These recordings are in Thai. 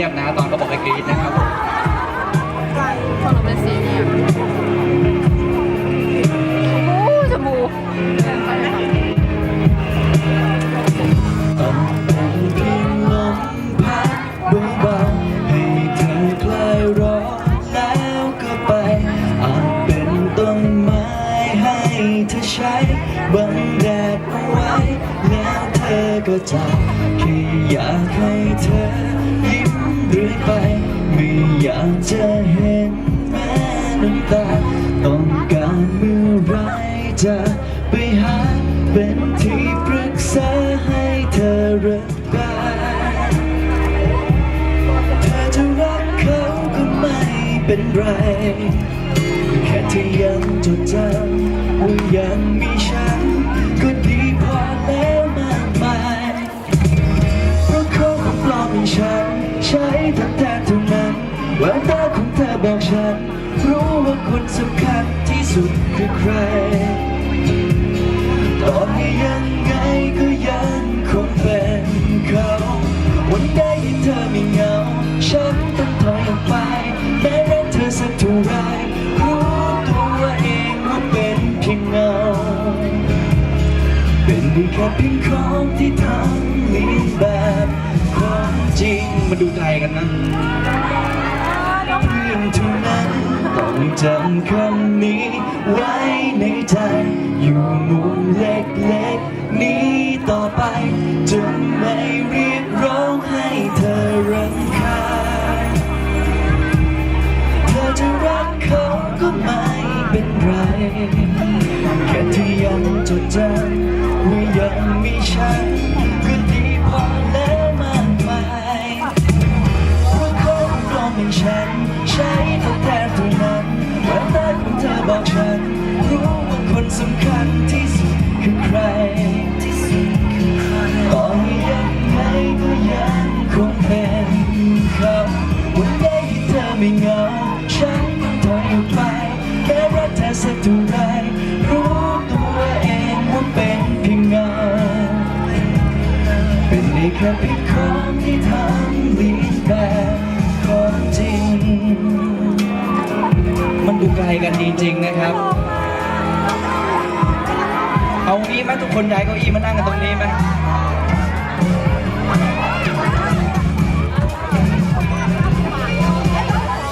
งียบๆนะ ตอนเขาบอกให้กรี๊ดนะครับคนเราเป็นสีเนี่ยโอ้จมูกต้องเป็นเพียงลมพัดเบาๆให้เธอคลายร้อนแล้วก็ไปอาจเป็นต้นไม้ให้เธอใช้บังแดดเอาไว้ แล้วเธอก็จะแค่อยากให้เธอยิ้ม เรื่อยไป ไม่อยากจะเห็นแม่น้ำตา ต้องการเมื่อไรจะไปหาเป็นที่ปรึกษาให้เธอระบายเธอจะรักเขาก็ไม่เป็นไร แค่เธอยังจดจำว่ายังมีฉัน ใช้ทดแทนเท่านั้นแววตาของเธอบอกฉัน รู้ว่าคนสำคัญที่สุดคือใครต่อให้ยังไงก็ยังคงเป็นเขา วันใดที่เธอไม่เหงา ฉันต้องถอยออกไปแม้รักเธอสักเท่าไรรู้ตัวเองว่าเป็นเพียงเงา เป็นได้แค่เพียงของที่ทำเลียนแบบ มาดูไทยกันนะเพียงเท่านั้นต้องจำคำนี้ไว้ในใจ อยู่มุมเล็กๆนี้ต่อไปจนไม่เรียกร้องให้เธอรำคาญเธอจะรักเขาก็ไม่เป็นไร แค่ที่ยังจดจำ แค่เพียงของที่ทำเลียนแบบของจริง มันดูไกลกันจริงๆนะครับ เอางี้ไหมทุกคนย้ายเก้าอี้มานั่งกันตรงนี้ไหม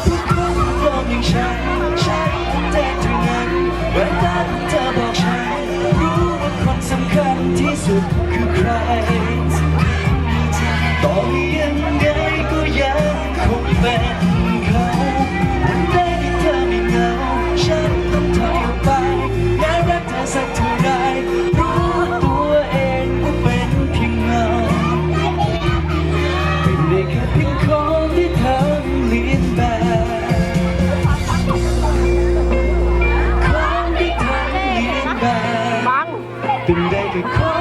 ทุกคนยอมอย่างฉันใช้แต่เท่นั้นเวลาเธอบอกฉันรู้ว่าคนสำคัญที่สุดคือใคร เป็นเขาวันใดที่เธอไม่เหงาฉันต้องถอยออกไปแม้รักเธอสักเท่าไรรู้ตัวเองว่าเป็นเพียงเงาเป็นได้แค่เพียงของที่ทำเลียนแบบของที่ทำเลียนแบบบังเป็นได้แค่ขอ